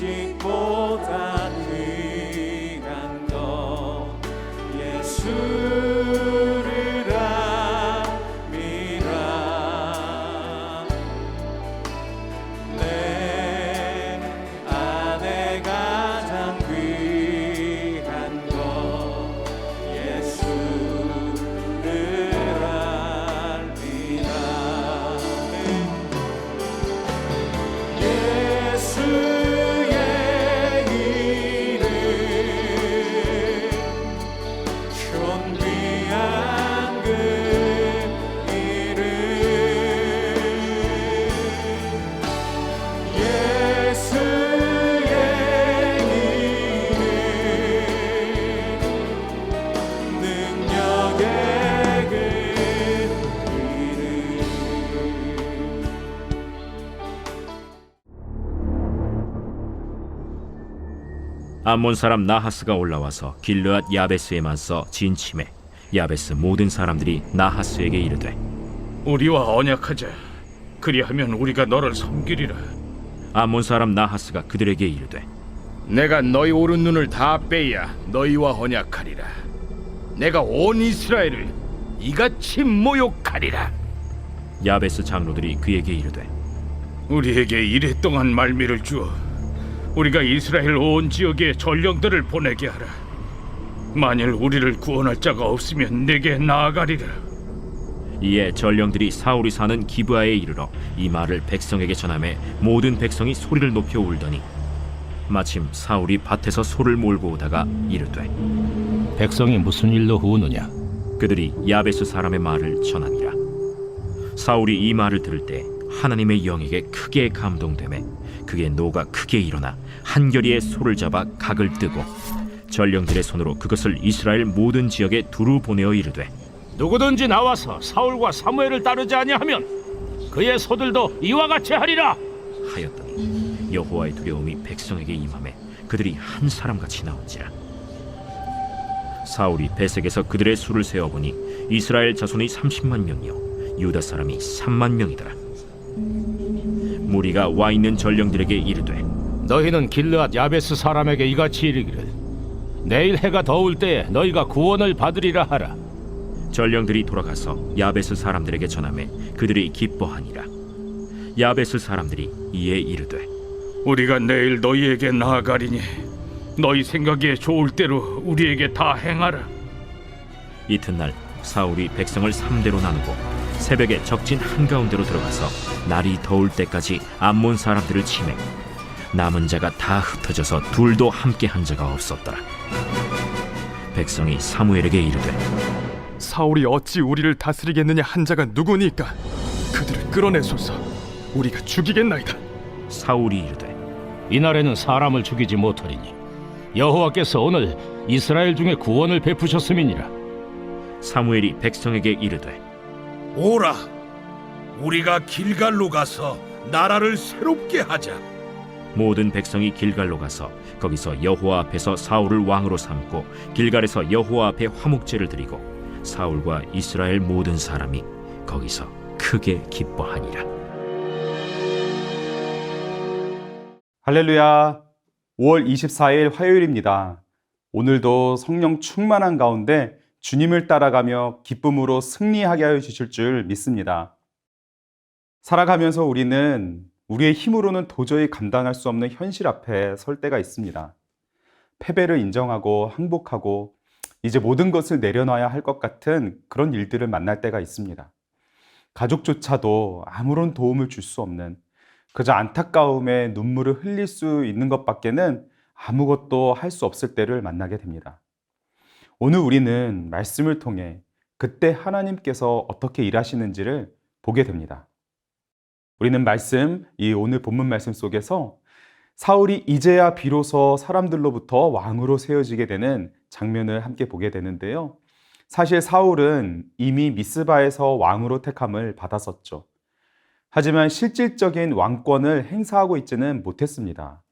지 암몬 사람 나하스가 올라와서 길르앗 야베스에 맞서 진침해 야베스 모든 사람들이 나하스에게 이르되 우리와 언약하자. 그리하면 우리가 너를 섬기리라. 암몬 사람 나하스가 그들에게 이르되 내가 너희 오른 눈을 다 빼야 너희와 언약하리라. 내가 온 이스라엘을 이같이 모욕하리라. 야베스 장로들이 그에게 이르되 우리에게 이래 동안 말미를 주어 우리가 이스라엘 온 지역에 전령들을 보내게 하라. 만일 우리를 구원할 자가 없으면 내게 나아가리라. 이에 전령들이 사울이 사는 기브아에 이르러 이 말을 백성에게 전함에 모든 백성이 소리를 높여 울더니 마침 사울이 밭에서 소를 몰고 오다가 이르되 백성이 무슨 일로 우느냐? 그들이 야베스 사람의 말을 전하니라 사울이 이 말을 들을 때 하나님의 영에게 크게 감동되매 그의 노가 크게 일어나 한결이의 소를 잡아 각을 뜨고 전령들의 손으로 그것을 이스라엘 모든 지역에 두루 보내어 이르되 누구든지 나와서 사울과 사무엘을 따르지 아니하면 그의 소들도 이와 같이 하리라. 하였더니 여호와의 두려움이 백성에게 임함에 그들이 한 사람같이 나온지라 사울이 베색에서 그들의 수를 세어보니 이스라엘 자손이 30만 명이요 유다 사람이 3만 명이더라 무리가 와 있는 전령들에게 이르되 너희는 길르앗 야베스 사람에게 이같이 이르기를 내일 해가 더울 때에 너희가 구원을 받으리라 하라. 전령들이 돌아가서 야베스 사람들에게 전함에 그들이 기뻐하니라 야베스 사람들이 이에 이르되 우리가 내일 너희에게 나아가리니 너희 생각에 좋을 대로 우리에게 다 행하라. 이튿날 사울이 백성을 삼대로 나누고 새벽에 적진 한가운데로 들어가서 날이 더울 때까지 암몬 사람들을 치매 남은 자가 다 흩어져서 둘도 함께 한 자가 없었더라. 백성이 사무엘에게 이르되 사울이 어찌 우리를 다스리겠느냐 한 자가 누구니까? 그들을 끌어내소서. 우리가 죽이겠나이다. 사울이 이르되 이날에는 사람을 죽이지 못하리니 여호와께서 오늘 이스라엘 중에 구원을 베푸셨음이니라. 사무엘이 백성에게 이르되 오라, 우리가 길갈로 가서 나라를 새롭게 하자. 모든 백성이 길갈로 가서 거기서 여호와 앞에서 사울을 왕으로 삼고 길갈에서 여호와 앞에 화목제를 드리고 사울과 이스라엘 모든 사람이 거기서 크게 기뻐하니라 할렐루야. 5월 24일 화요일입니다. 오늘도 성령 충만한 가운데 주님을 따라가며 기쁨으로 승리하게 하여 주실 줄 믿습니다. 살아가면서 우리는 우리의 힘으로는 도저히 감당할 수 없는 현실 앞에 설 때가 있습니다. 패배를 인정하고 항복하고 이제 모든 것을 내려놔야 할 것 같은 그런 일들을 만날 때가 있습니다. 가족조차도 아무런 도움을 줄 수 없는 그저 안타까움에 눈물을 흘릴 수 있는 것밖에는 아무것도 할 수 없을 때를 만나게 됩니다. 오늘 우리는 말씀을 통해 그때 하나님께서 어떻게 일하시는지를 보게 됩니다. 우리는 말씀, 이 오늘 본문 말씀 속에서 사울이 이제야 비로소 사람들로부터 왕으로 세워지게 되는 장면을 함께 보게 되는데요. 사실 사울은 이미 미스바에서 왕으로 택함을 받았었죠. 하지만 실질적인 왕권을 행사하고 있지는 못했습니다.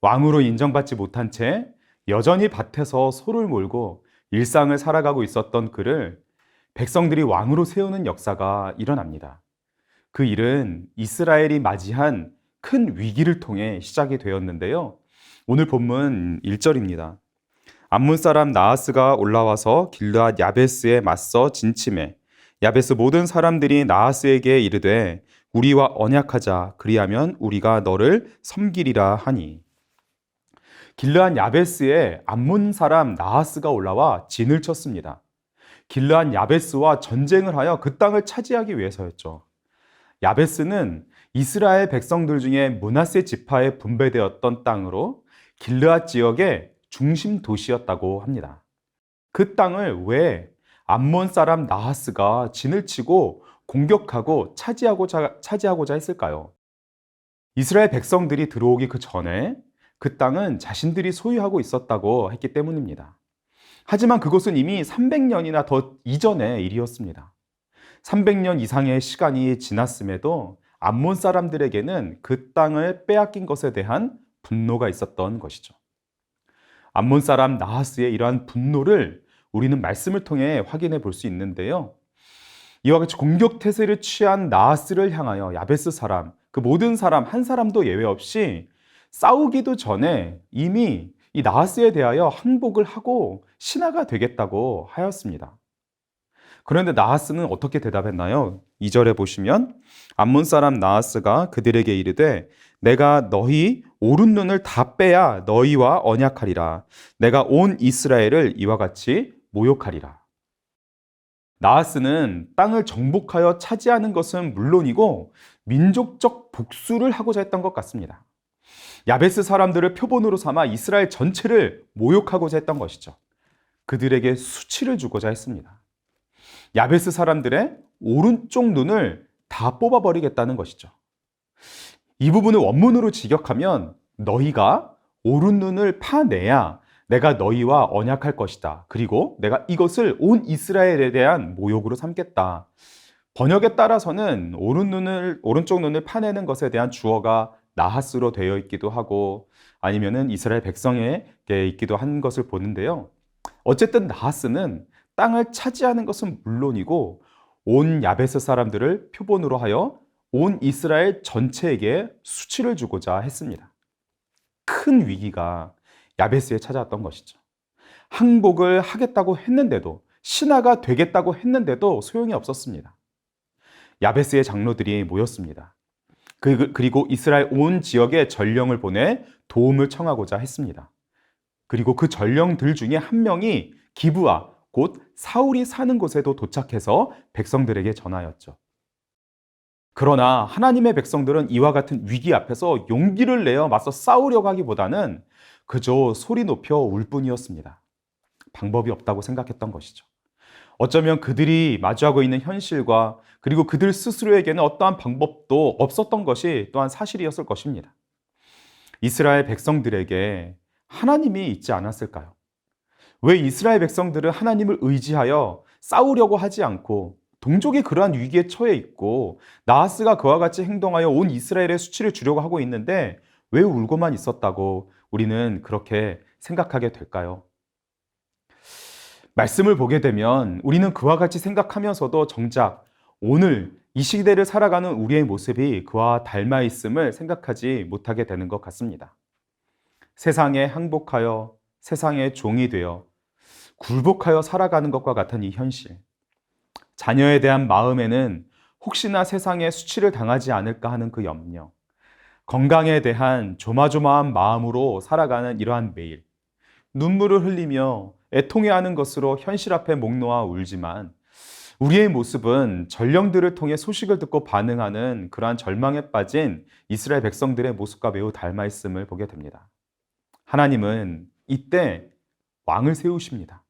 왕으로 인정받지 못한 채 여전히 밭에서 소를 몰고 일상을 살아가고 있었던 그를 백성들이 왕으로 세우는 역사가 일어납니다. 그 일은 이스라엘이 맞이한 큰 위기를 통해 시작이 되었는데요. 오늘 본문 1절입니다. 암몬 사람 나하스가 올라와서 길르앗 야베스에 맞서 진침해 야베스 모든 사람들이 나하스에게 이르되 우리와 언약하자 그리하면 우리가 너를 섬기리라 하니 길르앗 야베스에 암몬 사람 나하스가 올라와 진을 쳤습니다. 길르앗 야베스와 전쟁을 하여 그 땅을 차지하기 위해서였죠. 야베스는 이스라엘 백성들 중에 문하세 지파에 분배되었던 땅으로 길르앗 지역의 중심 도시였다고 합니다. 그 땅을 왜 암몬 사람 나하스가 진을 치고 공격하고 차지하고자, 차지하고자 했을까요? 이스라엘 백성들이 들어오기 그 전에 그 땅은 자신들이 소유하고 있었다고 했기 때문입니다. 하지만 그것은 이미 300년이나 더 이전의 일이었습니다. 300년 이상의 시간이 지났음에도 암몬 사람들에게는 그 땅을 빼앗긴 것에 대한 분노가 있었던 것이죠. 암몬 사람 나하스의 이러한 분노를 우리는 말씀을 통해 확인해 볼 수 있는데요. 이와 같이 공격 태세를 취한 나하스를 향하여 야베스 사람, 그 모든 사람 한 사람도 예외 없이 싸우기도 전에 이미 이 나하스에 대하여 항복을 하고 신하가 되겠다고 하였습니다. 그런데 나하스는 어떻게 대답했나요? 2절에 보시면 암몬 사람 나하스가 그들에게 이르되 내가 너희 오른 눈을 다 빼야 너희와 언약하리라 내가 온 이스라엘을 이와 같이 모욕하리라 나하스는 땅을 정복하여 차지하는 것은 물론이고 민족적 복수를 하고자 했던 것 같습니다. 야베스 사람들을 표본으로 삼아 이스라엘 전체를 모욕하고자 했던 것이죠. 그들에게 수치를 주고자 했습니다. 야베스 사람들의 오른쪽 눈을 다 뽑아버리겠다는 것이죠. 이 부분을 원문으로 직역하면 너희가 오른 눈을 파내야 내가 너희와 언약할 것이다. 그리고 내가 이것을 온 이스라엘에 대한 모욕으로 삼겠다. 번역에 따라서는 오른 눈을 오른쪽 눈을 파내는 것에 대한 주어가 나하스로 되어 있기도 하고 아니면은 이스라엘 백성에게 있기도 한 것을 보는데요. 어쨌든 나하스는 땅을 차지하는 것은 물론이고 온 야베스 사람들을 표본으로 하여 온 이스라엘 전체에게 수치를 주고자 했습니다. 큰 위기가 야베스에 찾아왔던 것이죠. 항복을 하겠다고 했는데도 신하가 되겠다고 했는데도 소용이 없었습니다. 야베스의 장로들이 모였습니다. 그- 그리고 이스라엘 온 지역에 전령을 보내 도움을 청하고자 했습니다. 그리고 그 전령들 중에 한 명이 기브아 곧 사울이 사는 곳에도 도착해서 백성들에게 전하였죠. 그러나 하나님의 백성들은 이와 같은 위기 앞에서 용기를 내어 맞서 싸우려고 하기보다는 그저 소리 높여 울 뿐이었습니다. 방법이 없다고 생각했던 것이죠. 어쩌면 그들이 마주하고 있는 현실과 그리고 그들 스스로에게는 어떠한 방법도 없었던 것이 또한 사실이었을 것입니다. 이스라엘 백성들에게 하나님이 있지 않았을까요? 왜 이스라엘 백성들은 하나님을 의지하여 싸우려고 하지 않고 동족이 그러한 위기에 처해 있고 나하스가 그와 같이 행동하여 온 이스라엘의 수치를 주려고 하고 있는데 왜 울고만 있었다고 우리는 그렇게 생각하게 될까요? 말씀을 보게 되면 우리는 그와 같이 생각하면서도 정작 오늘 이 시대를 살아가는 우리의 모습이 그와 닮아 있음을 생각하지 못하게 되는 것 같습니다. 세상에 항복하여 세상의 종이 되어 굴복하여 살아가는 것과 같은 이 현실. 자녀에 대한 마음에는 혹시나 세상에 수치를 당하지 않을까 하는 그 염려. 건강에 대한 조마조마한 마음으로 살아가는 이러한 매일. 눈물을 흘리며 애통해하는 것으로 현실 앞에 목 놓아 울지만 우리의 모습은 전령들을 통해 소식을 듣고 반응하는 그러한 절망에 빠진 이스라엘 백성들의 모습과 매우 닮아 있음을 보게 됩니다. 하나님은 이때 왕을 세우십니다.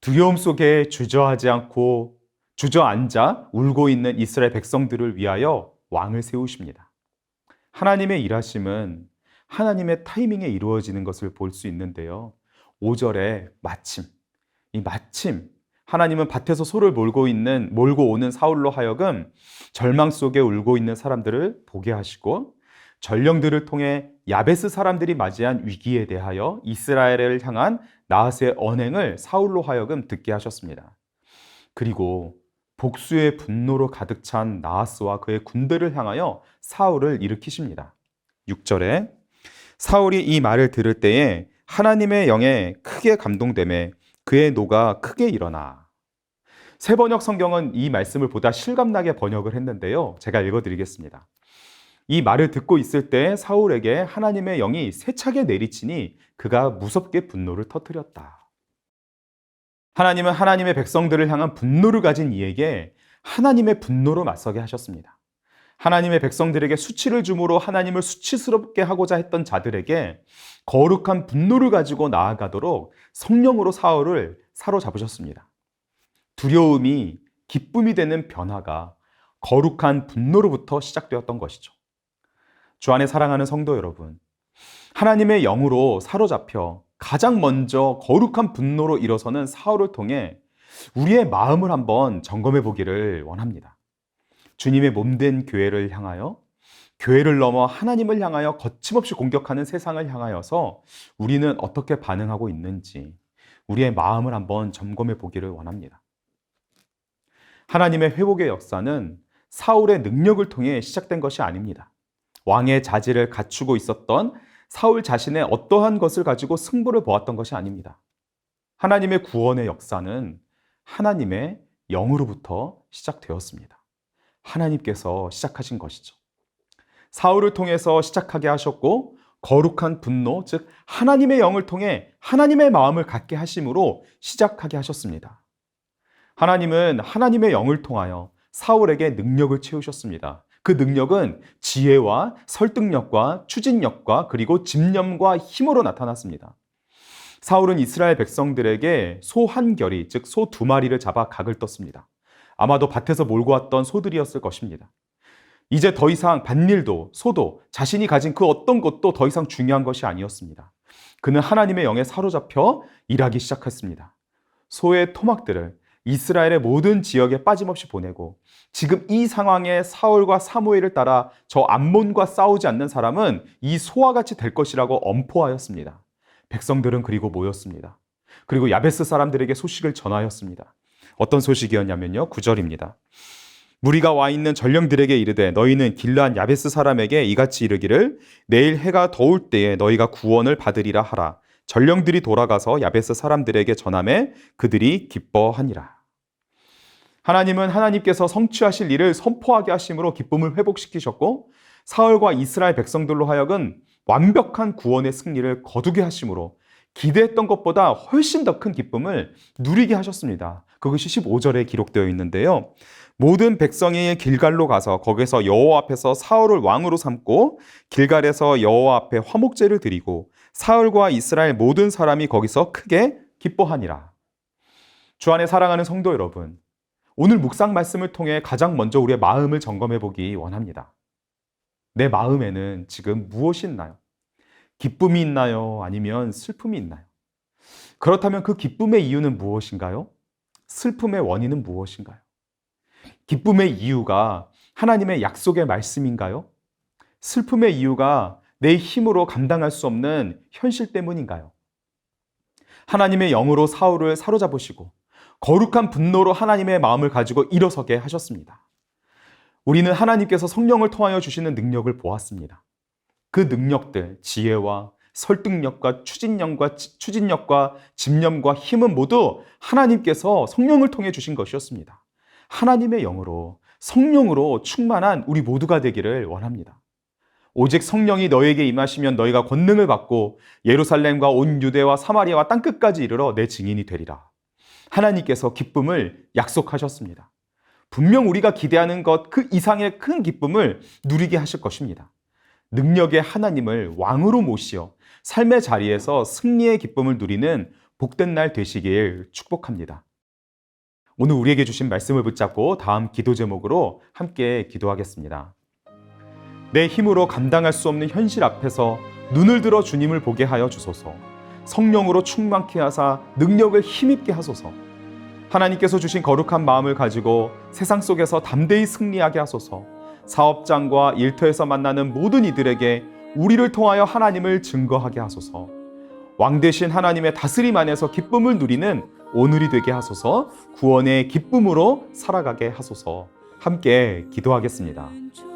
두려움 속에 주저하지 않고 주저앉아 울고 있는 이스라엘 백성들을 위하여 왕을 세우십니다. 하나님의 일하심은 하나님의 타이밍에 이루어지는 것을 볼 수 있는데요. 5절에 마침 이 마침 하나님은 밭에서 소를 몰고 있는 몰고 오는 사울로 하여금 절망 속에 울고 있는 사람들을 보게 하시고 전령들을 통해 야베스 사람들이 맞이한 위기에 대하여 이스라엘을 향한 나하스의 언행을 사울로 하여금 듣게 하셨습니다. 그리고 복수의 분노로 가득 찬 나하스와 그의 군대를 향하여 사울을 일으키십니다. 6절에 사울이 이 말을 들을 때에 하나님의 영에 크게 감동됨에 그의 노가 크게 일어나. 세 번역 성경은 이 말씀을 보다 실감나게 번역을 했는데요. 제가 읽어드리겠습니다. 이 말을 듣고 있을 때 사울에게 하나님의 영이 세차게 내리치니 그가 무섭게 분노를 터뜨렸다. 하나님은 하나님의 백성들을 향한 분노를 가진 이에게 하나님의 분노로 맞서게 하셨습니다. 하나님의 백성들에게 수치를 주므로 하나님을 수치스럽게 하고자 했던 자들에게 거룩한 분노를 가지고 나아가도록 성령으로 사울을 사로잡으셨습니다. 두려움이 기쁨이 되는 변화가 거룩한 분노로부터 시작되었던 것이죠. 주 안에 사랑하는 성도 여러분, 하나님의 영으로 사로잡혀 가장 먼저 거룩한 분노로 일어서는 사울을 통해 우리의 마음을 한번 점검해 보기를 원합니다. 주님의 몸된 교회를 향하여 교회를 넘어 하나님을 향하여 거침없이 공격하는 세상을 향하여서 우리는 어떻게 반응하고 있는지 우리의 마음을 한번 점검해 보기를 원합니다. 하나님의 회복의 역사는 사울의 능력을 통해 시작된 것이 아닙니다. 왕의 자질을 갖추고 있었던 사울 자신의 어떠한 것을 가지고 승부를 보았던 것이 아닙니다. 하나님의 구원의 역사는 하나님의 영으로부터 시작되었습니다. 하나님께서 시작하신 것이죠. 사울을 통해서 시작하게 하셨고 거룩한 분노, 즉 하나님의 영을 통해 하나님의 마음을 갖게 하심으로 시작하게 하셨습니다. 하나님은 하나님의 영을 통하여 사울에게 능력을 채우셨습니다. 그 능력은 지혜와 설득력과 추진력과 그리고 집념과 힘으로 나타났습니다. 사울은 이스라엘 백성들에게 소 한 결이, 즉 소 두 마리를 잡아 각을 떴습니다. 아마도 밭에서 몰고 왔던 소들이었을 것입니다. 이제 더 이상 밭일도 소도 자신이 가진 그 어떤 것도 더 이상 중요한 것이 아니었습니다. 그는 하나님의 영에 사로잡혀 일하기 시작했습니다. 소의 토막들을 이스라엘의 모든 지역에 빠짐없이 보내고 지금 이 상황에 사울과 사무엘을 따라 저 암몬과 싸우지 않는 사람은 이 소와 같이 될 것이라고 엄포하였습니다. 백성들은 그리고 모였습니다. 그리고 야베스 사람들에게 소식을 전하였습니다. 어떤 소식이었냐면요. 9절입니다. 무리가 와 있는 전령들에게 이르되 너희는 길르한 야베스 사람에게 이같이 이르기를 내일 해가 더울 때에 너희가 구원을 받으리라 하라. 전령들이 돌아가서 야베스 사람들에게 전함에 그들이 기뻐하니라. 하나님은 하나님께서 성취하실 일을 선포하게 하심으로 기쁨을 회복시키셨고 사울과 이스라엘 백성들로 하여금 완벽한 구원의 승리를 거두게 하심으로 기대했던 것보다 훨씬 더 큰 기쁨을 누리게 하셨습니다. 그것이 15절에 기록되어 있는데요. 모든 백성이 길갈로 가서 거기서 여호와 앞에서 사울을 왕으로 삼고 길갈에서 여호와 앞에 화목제를 드리고 사울과 이스라엘 모든 사람이 거기서 크게 기뻐하니라. 주 안에 사랑하는 성도 여러분, 오늘 묵상 말씀을 통해 가장 먼저 우리의 마음을 점검해 보기 원합니다. 내 마음에는 지금 무엇이 있나요? 기쁨이 있나요? 아니면 슬픔이 있나요? 그렇다면 그 기쁨의 이유는 무엇인가요? 슬픔의 원인은 무엇인가요? 기쁨의 이유가 하나님의 약속의 말씀인가요? 슬픔의 이유가 내 힘으로 감당할 수 없는 현실 때문인가요? 하나님의 영으로 사울을 사로잡으시고 거룩한 분노로 하나님의 마음을 가지고 일어서게 하셨습니다. 우리는 하나님께서 성령을 통하여 주시는 능력을 보았습니다. 그 능력들, 지혜와 설득력과 추진력과 추진력과 집념과 힘은 모두 하나님께서 성령을 통해 주신 것이었습니다. 하나님의 영으로 성령으로 충만한 우리 모두가 되기를 원합니다. 오직 성령이 너에게 임하시면 너희가 권능을 받고 예루살렘과 온 유대와 사마리아와 땅 끝까지 이르러 내 증인이 되리라. 하나님께서 기쁨을 약속하셨습니다. 분명 우리가 기대하는 것 그 이상의 큰 기쁨을 누리게 하실 것입니다. 능력의 하나님을 왕으로 모시어 삶의 자리에서 승리의 기쁨을 누리는 복된 날 되시길 축복합니다. 오늘 우리에게 주신 말씀을 붙잡고 다음 기도 제목으로 함께 기도하겠습니다. 내 힘으로 감당할 수 없는 현실 앞에서 눈을 들어 주님을 보게 하여 주소서. 성령으로 충만케 하사 능력을 힘입게 하소서. 하나님께서 주신 거룩한 마음을 가지고 세상 속에서 담대히 승리하게 하소서. 사업장과 일터에서 만나는 모든 이들에게 우리를 통하여 하나님을 증거하게 하소서. 왕 대신 하나님의 다스림 안에서 기쁨을 누리는 오늘이 되게 하소서. 구원의 기쁨으로 살아가게 하소서. 함께 기도하겠습니다. 주